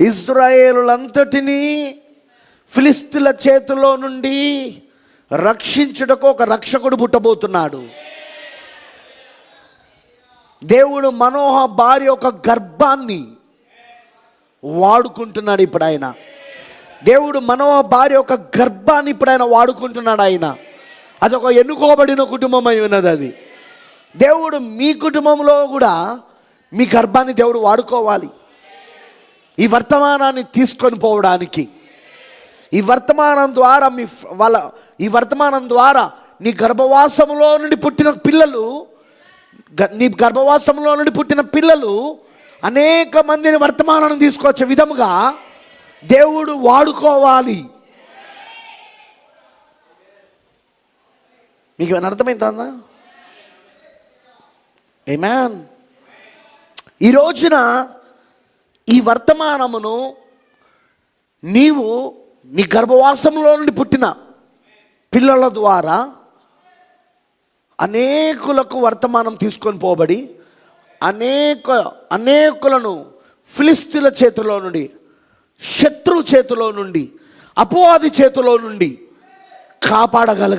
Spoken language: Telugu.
ఇజ్రాయేలులంతటినీ ఫిలిస్తుల చేతిలో నుండి రక్షించుటకు ఒక రక్షకుడు పుట్టబోతున్నాడు. దేవుడు మనోహ భార్య ఒక గర్భాన్ని వాడుకుంటున్నాడు ఇప్పుడు ఆయన. దేవుడు మనోహ భార్య ఒక గర్భాన్ని ఇప్పుడు ఆయన వాడుకుంటున్నాడు ఆయన. అది ఒక ఎన్నుకోబడిన కుటుంబం అయి ఉన్నది అది. దేవుడు మీ కుటుంబంలో కూడా మీ గర్భాన్ని దేవుడు వాడుకోవాలి. ఈ వర్తమానాన్ని తీసుకొని పోవడానికి. ఈ వర్తమానం ద్వారా మీ వాళ్ళ ఈ వర్తమానం ద్వారా నీ గర్భవాసంలో నుండి పుట్టిన పిల్లలు గ- నీ గర్భవాసంలో నుండి పుట్టిన పిల్లలు అనేక మందిని వర్తమానాన్ని తీసుకొచ్చే విధముగా దేవుడు వాడుకోవాలి. మీకు ఏమైనా అర్థమైందా ఏమాన్ ఈ రోజున ఈ వర్తమానమును నీవు నీ గర్భవాసంలో నుండి పుట్టిన పిల్లల ద్వారా అనేకులకు వర్తమానం తీసుకొని పోబడి అనేక అనేకులను ఫిలిస్తీన్ల చేతిలో నుండి శత్రు చేతిలో నుండి అపవాది చేతిలో నుండి కాపాడగలగా.